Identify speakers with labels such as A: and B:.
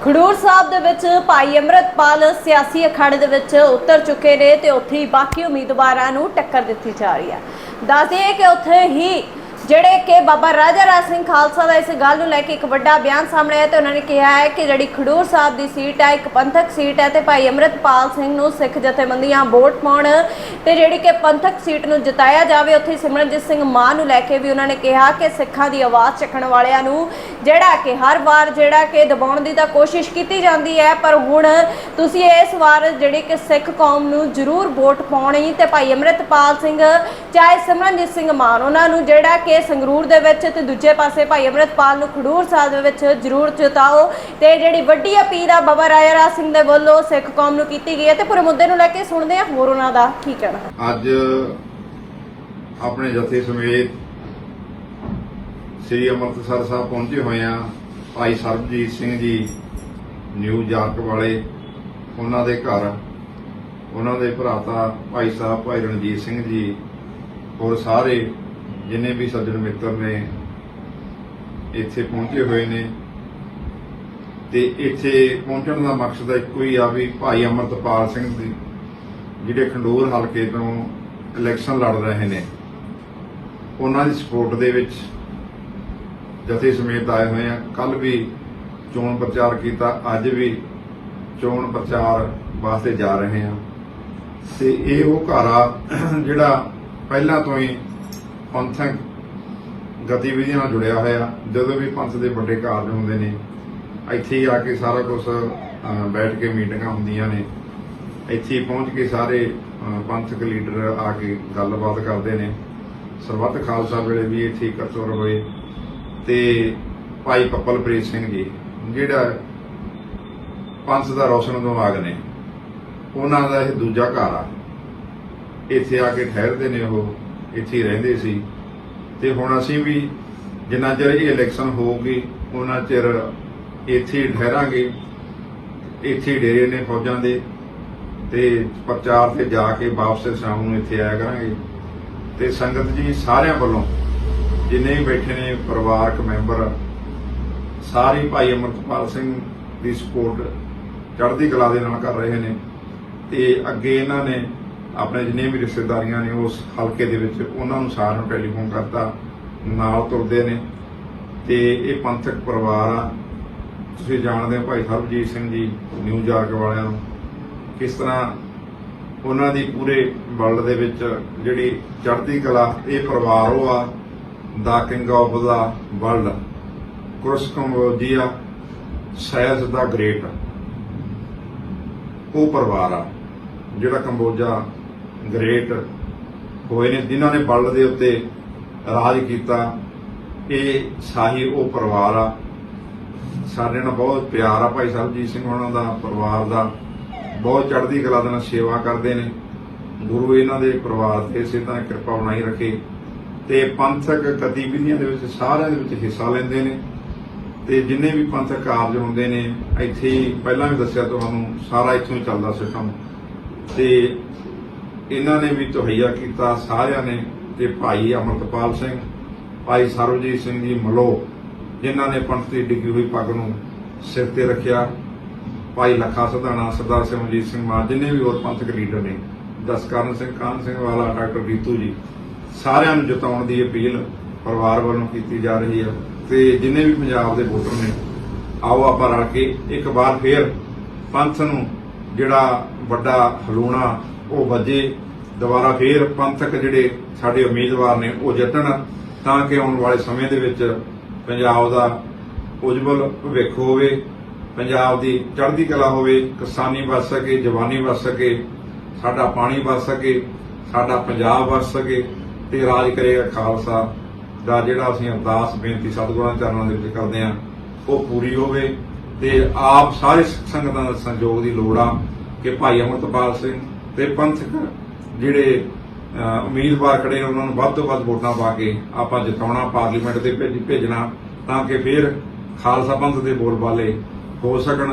A: ਖਡੂਰ ਸਾਹਿਬ ਦੇ ਵਿੱਚ ਭਾਈ ਅਮਰਤਪਾਲ ਸਿਆਸੀ ਅਖਾੜੇ ਦੇ ਵਿੱਚ ਉਤਰ ਚੁੱਕੇ ਨੇ ਤੇ ਉੱਥੇ ਹੀ ਬਾਕੀ ਉਮੀਦਵਾਰਾਂ ਨੂੰ ਟੱਕਰ ਦਿੱਤੀ ਜਾ ਰਹੀ ਹੈ। ਦੱਸਦੇ ਕਿ ਉੱਥੇ ਹੀ ਜਿਹੜੇ ਕਿ ਬਾਬਾ ਰਾਜਾ ਰਾਜ ਸਿੰਘ ਖਾਲਸਾ ਦਾ ਇਸ ਗੱਲ ਨੂੰ ਲੈ ਕੇ ਇੱਕ ਵੱਡਾ ਬਿਆਨ ਸਾਹਮਣੇ ਆਇਆ ਤੇ ਉਹਨਾਂ ਨੇ ਕਿਹਾ ਹੈ ਕਿ ਜਿਹੜੀ ਖਡੂਰ ਸਾਹਿਬ ਦੀ ਸੀਟ ਹੈ, ਇੱਕ ਪੰਥਕ ਸੀਟ ਹੈ ਤੇ ਭਾਈ ਅਮਰਤਪਾਲ ਸਿੰਘ ਨੂੰ ਸਿੱਖ ਜਥੇਬੰਦੀਆਂ ਵੋਟ ਪਾਉਣ ਤੇ ਜਿਹੜੀ ਕਿ ਪੰਥਕ ਸੀਟ ਨੂੰ ਜਿਤਾਇਆ ਜਾਵੇ, ਉੱਥੇ ਸਿਮਰਨਜੀਤ ਸਿੰਘ ਮਾਨ ਨੂੰ ਲੈ ਕੇ ਵੀ ਉਹਨਾਂ ਨੇ ਕਿਹਾ ਕਿ ਸਿੱਖਾਂ ਦੀ ਆਵਾਜ਼ ਚੱਕਣ ਵਾਲਿਆਂ ਨੂੰ ਜਿਹੜਾ ਕਿ ਹਰ ਵਾਰ ਜਿਹੜਾ ਕਿ ਦਬਾਉਣ ਦੀ ਤਾਂ ਕੋਸ਼ਿਸ਼ ਕੀਤੀ ਜਾਂਦੀ ਹੈ, ਪਰ ਹੁਣ ਤੁਸੀਂ ਇਸ ਵਾਰ ਜਿਹੜੀ ਕਿ ਸਿੱਖ ਕੌਮ ਨੂੰ ਜ਼ਰੂਰ ਵੋਟ ਪਾਉਣੀ ਤੇ ਭਾਈ ਅਮਰਿਤਪਾਲ ਸਿੰਘ ਚਾਹੇ ਸਿਮਰਨਜੀਤ ਸਿੰਘ ਮਾਨ, ਉਹਨਾਂ ਨੂੰ ਜਿਹੜਾ ਕਿ ਸੰਗਰੂਰ ਦੇ ਵਿੱਚ ਤੇ ਦੂਜੇ ਪਾਸੇ ਭਾਈ ਅਮਰਿਤਪਾਲ ਨੂੰ ਖਡੂਰ ਸਾਹਿਬ ਦੇ ਵਿੱਚ ਜ਼ਰੂਰ ਜਿਤਾਓ ਤੇ ਜਿਹੜੀ ਵੱਡੀ ਅਪੀਲ ਆ ਬਾਬਾ ਰਾਜਾ ਰਾਜ ਸਿੰਘ ਦੇ ਵੱਲੋਂ ਸਿੱਖ ਕੌਮ ਨੂੰ ਕੀਤੀ ਗਈ ਹੈ ਤੇ ਪੂਰੇ ਮੁੱਦੇ ਨੂੰ ਲੈ ਕੇ ਸੁਣਦੇ ਹਾਂ ਹੋਰ ਉਹਨਾਂ ਦਾ ਕੀ ਕਹਿਣਾ।
B: ਅੱਜ ਆਪਣੇ ਜਥੇ ਸਮੇਤ ਸ੍ਰੀ ਅੰਮ੍ਰਿਤਸਰ ਸਾਹਿਬ ਪਹੁੰਚੇ ਹੋਏ ਆ ਭਾਈ ਸਰਬਜੀਤ ਸਿੰਘ ਜੀ, ਨਿਊ ਯਾਰਕ ਵਾਲੇ, ਉਹਨਾਂ ਦੇ ਘਰ। ਉਹਨਾਂ ਦੇ ਭਰਾਤਾ ਭਾਈ ਸਾਹਿਬ, ਭਾਈ ਰਣਜੀਤ ਸਿੰਘ ਜੀ, ਹੋਰ ਸਾਰੇ ਜਿੰਨੇ ਵੀ ਸੱਜਣ ਮਿੱਤਰ ਨੇ, ਇੱਥੇ ਪਹੁੰਚੇ ਹੋਏ ਨੇ। ਤੇ ਇੱਥੇ ਪਹੁੰਚਣ ਦਾ ਮਕਸਦ ਇੱਕੋ ਹੀ ਆ ਵੀ ਭਾਈ ਅਮਰਤਪਾਲ ਸਿੰਘ ਦੀ ਜਿਹੜੇ ਖੰਡੂਰ ਹਲਕੇ ਤੋਂ ਇਲੈਕਸ਼ਨ ਲੜ ਰਹੇ ਨੇ, ਉਹਨਾਂ ਦੀ ਸਪੋਰਟ ਦੇ ਵਿੱਚ ਜਥੇ ਸਮੇਤ ਆਏ ਹੋਏ ਆ। ਕੱਲ ਵੀ ਚੋਣ ਪ੍ਰਚਾਰ ਕੀਤਾ, ਅੱਜ ਵੀ ਚੋਣ ਪ੍ਰਚਾਰ ਵਾਸਤੇ ਜਾ ਰਹੇ ਆ। ਤੇ ਇਹ ਉਹ ਘਰ ਆ ਜਿਹੜਾ ਪਹਿਲਾਂ ਤੋਂ ਹੀ ਪੰਥਕ ਗਤੀਵਿਧੀਆਂ ਨਾਲ ਜੁੜਿਆ ਹੋਇਆ, ਜਦੋਂ ਵੀ ਪੰਥ ਦੇ ਵੱਡੇ ਕਾਰਜ ਹੁੰਦੇ ਨੇ, ਇੱਥੇ ਹੀ ਆ ਕੇ ਸਾਰਾ ਕੁਝ ਬੈਠ ਕੇ ਮੀਟਿੰਗਾਂ ਹੁੰਦੀਆਂ ਨੇ। ਇੱਥੇ ਪਹੁੰਚ ਕੇ ਸਾਰੇ ਪੰਥਕ ਲੀਡਰ ਆ ਕੇ ਗੱਲਬਾਤ ਕਰਦੇ ਨੇ। ਸਰਬੱਤ ਖਾਲਸਾ ਵੇਲੇ ਵੀ ਇੱਥੇ ਇਕੱਤਰ ਹੋਏ। ਤੇ ਭਾਈ ਕਪਲਪ੍ਰੀਤ ਸਿੰਘ ਜੀ, ਜਿਹੜਾ ਪੰਥ ਦਾ ਰੋਸ਼ਨ ਦਿਮਾਗ ਨੇ, ਉਹਨਾਂ ਦਾ ਇਹ ਦੂਜਾ ਘਰ ਆ। ਇੱਥੇ ਆ ਕੇ ਠਹਿਰਦੇ ਨੇ ਉਹ, ਇੱਥੇ ਰਹਿੰਦੇ ਸੀ। ਤੇ ਹੁਣ ਅਸੀਂ ਵੀ ਜਿੰਨਾ ਚਿਰ ਇਹ ਇਲੈਕਸ਼ਨ ਹੋਊਗੀ, ਉਹਨਾਂ ਚਿਰ ਇੱਥੇ ਹੀ ਠਹਿਰਾਂਗੇ। ਇੱਥੇ ਡੇਰੇ ਨੇ ਫੌਜਾਂ ਦੇ। ਤੇ ਪ੍ਰਚਾਰ ਤੇ ਜਾ ਕੇ ਵਾਪਸ ਸ਼ਾਮ ਨੂੰ ਇੱਥੇ ਆਇਆ ਕਰਾਂਗੇ। ਤੇ ਸੰਗਤ ਜੀ ਸਾਰਿਆਂ ਵੱਲੋਂ ਜਿੰਨੇ ਵੀ ਬੈਠੇ ਨੇ, ਪਰਿਵਾਰਕ ਮੈਂਬਰ, ਸਾਰੇ ਭਾਈ ਅਮਰਤਪਾਲ ਸਿੰਘ ਦੀ ਸਪੋਰਟ ਚੜ੍ਹਦੀ ਕਲਾ ਦੇ ਨਾਲ ਕਰ ਰਹੇ ਨੇ ਤੇ ਅੱਗੇ ਇਹਨਾਂ ਨੇ ਆਪਣੇ ਜਿੰਨੇ ਵੀ ਰਿਸ਼ਤੇਦਾਰੀਆਂ ਨੇ, ਉਸ ਹਲਕੇ ਦੇ ਵਿੱਚ ਉਹਨਾਂ ਨੂੰ ਸਾਰਿਆਂ ਨੂੰ ਟੈਲੀਫੋਨ ਕਰਤਾ, ਨਾਲ ਤੁਰਦੇ ਨੇ ਤੇ ਇਹ ਪੰਥਕ ਪਰਿਵਾਰ ਆ। ਤੁਸੀਂ ਜਾਣਦੇ ਹੋ ਭਾਈ ਸਰਬਜੀਤ ਸਿੰਘ ਜੀ ਨਿਊ ਯਾਰਕ ਵਾਲਿਆਂ ਨੂੰ, ਕਿਸ ਤਰ੍ਹਾਂ ਉਹਨਾਂ ਦੀ ਪੂਰੇ ਵਰਲਡ ਦੇ ਵਿੱਚ ਜਿਹੜੀ ਚੜ੍ਹਦੀ ਕਲਾ, ਇਹ ਪਰਿਵਾਰ ਉਹ ਆ the king of the world ਕੁਰਸ ਕੰਬੋਜੀਆ ਸਾਇਸ ਦਾ ਗ੍ਰੇਟ, ਉਹ ਪਰਿਵਾਰ ਆ, ਜਿਹੜਾ ਕੰਬੋਜਾ ਗ੍ਰੇਟ ਹੋਏ ਨੇ, ਜਿਨ੍ਹਾਂ ਨੇ ਵਰਲਡ ਦੇ ਉੱਤੇ ਰਾਜ ਕੀਤਾ। ਇਹ ਸਾਹੀ ਉਹ ਪਰਿਵਾਰ ਆ। ਸਾਡੇ ਨਾਲ ਬਹੁਤ ਪਿਆਰ ਆ ਭਾਈ ਸਰਬਜੀਤ ਸਿੰਘ ਉਹਨਾਂ ਦਾ ਪਰਿਵਾਰ ਦਾ। ਬਹੁਤ ਚੜ੍ਹਦੀ ਕਲਾ ਦੇ ਨਾਲ ਸੇਵਾ ਕਰਦੇ ਨੇ। ਗੁਰੂ ਇਹਨਾਂ ਦੇ ਪਰਿਵਾਰ ਤੇ ਇਸੇ ਤਰ੍ਹਾਂ ਕਿਰਪਾ ਬਣਾਈ ਰੱਖੇ। ਤੇ ਪੰਥਕ ਗਤੀਵਿਧੀਆਂ ਦੇ ਵਿੱਚ ਸਾਰਿਆਂ ਦੇ ਵਿੱਚ ਹਿੱਸਾ ਲੈਂਦੇ ਨੇ। ਤੇ ਜਿੰਨੇ ਵੀ ਪੰਥਕ ਕਾਰਜ ਹੁੰਦੇ ਨੇ, ਇੱਥੇ ਪਹਿਲਾਂ ਵੀ ਦੱਸਿਆ ਤੁਹਾਨੂੰ, ਸਾਰਾ ਇੱਥੋਂ ਹੀ ਚੱਲਦਾ ਸਿਸਟਮ ਤੇ ਇਹਨਾਂ ਨੇ ਵੀ ਤਹਈਆ ਕੀਤਾ, ਸਾਰਿਆਂ ਨੇ, ਤੇ ਭਾਈ ਅਮਰਤਪਾਲ ਸਿੰਘ, ਭਾਈ ਸਰਵਜੀਤ ਸਿੰਘ ਜੀ ਮਲੋ, ਜਿਨ੍ਹਾਂ ਨੇ ਪੰਥ ਦੀ ਡਿੱਗੀ ਹੋਈ ਪੱਗ ਨੂੰ ਸਿਰ ਤੇ ਰੱਖਿਆ। ਭਾਈ ਲੱਖਾ ਸਧਾਣਾ, ਸਰਦਾਰ ਸਿਮਰਜੀਤ ਸਿੰਘ ਮਾਨ, ਜਿੰਨੇ ਵੀ ਹੋਰ ਪੰਥਕ ਲੀਡਰ ਨੇ, ਦਸਕਰਨ ਸਿੰਘ ਕਾਨ ਸਿੰਘ ਵਾਲਾ, ਡਾਕਟਰ ਰੀਤੂ ਜੀ ਸਾਰਿਆਂ ਨੂੰ ਜਿਤਾਉਣ ਦੀ ਅਪੀਲ ਪਰਿਵਾਰ ਵੱਲੋਂ ਕੀਤੀ ਜਾ ਰਹੀ ਹੈ ਤੇ ਜਿੰਨੇ ਵੀ ਪੰਜਾਬ ਦੇ ਵੋਟਰ ਨੇ, ਆਓ ਆਪਾਂ ਰਲ ਕੇ ਇੱਕ ਵਾਰ ਫੇਰ ਪੰਥ ਨੂੰ ਜਿਹੜਾ ਵੱਡਾ ਹਲੂਣਾ ਉਹ ਵੱਜੇ, ਦੁਬਾਰਾ ਫੇਰ ਪੰਥਕ ਜਿਹੜੇ ਸਾਡੇ ਉਮੀਦਵਾਰ ਨੇ ਉਹ ਜਿੱਤਣ, ਤਾਂ ਕਿ ਆਉਣ ਵਾਲੇ ਸਮੇਂ ਦੇ ਵਿੱਚ ਪੰਜਾਬ ਦਾ ਉਜਵਲ ਭਵਿੱਖ ਹੋਵੇ, ਪੰਜਾਬ ਦੀ ਚੜ੍ਹਦੀ ਕਲਾ ਹੋਵੇ, ਕਿਸਾਨੀ ਵੱਧ ਸਕੇ, ਜਵਾਨੀ ਵੱਧ ਸਕੇ, ਸਾਡਾ ਪਾਣੀ ਵੱਧ ਸਕੇ, ਸਾਡਾ ਪੰਜਾਬ ਵੱਧ ਸਕੇ। ਤੇ ਰਾਜ ਕਰੇਗਾ ਖਾਲਸਾ ਦਾ ਜਿਹੜਾ ਅਸੀਂ ਅਰਦਾਸ, ਬੇਨਤੀ ਸਤਿਗੁਰਾਂ ਦੇ ਚਰਨਾਂ ਦੇ ਵਿੱਚ ਕਰਦੇ ਹਾਂ, ਉਹ ਪੂਰੀ ਹੋਵੇ ਤੇ ਆਪ ਸਾਰੇ ਸਿੱਖ ਸੰਗਤਾਂ ਦਾ ਸੰਯੋਗ ਦੀ ਲੋੜ ਆ ਕਿ ਭਾਈ ਅਮਰਤਪਾਲ ਸਿੰਘ ਤੇ ਪੰਥਕ ਜਿਹੜੇ ਉਮੀਦਵਾਰ ਖੜੇ ਨੇ ਉਹਨਾਂ ਨੂੰ ਵੱਧ ਤੋਂ ਵੱਧ ਵੋਟਾਂ ਪਾ ਕੇ ਆਪਾਂ ਜਿਤਾਉਣਾ, ਪਾਰਲੀਮੈਂਟ ਦੇ ਭੇਜਣਾ ਤਾਂ ਕਿ ਫਿਰ ਖਾਲਸਾ ਪੰਥ ਦੇ ਬੋਲਬਾਲੇ ਹੋ ਸਕਣ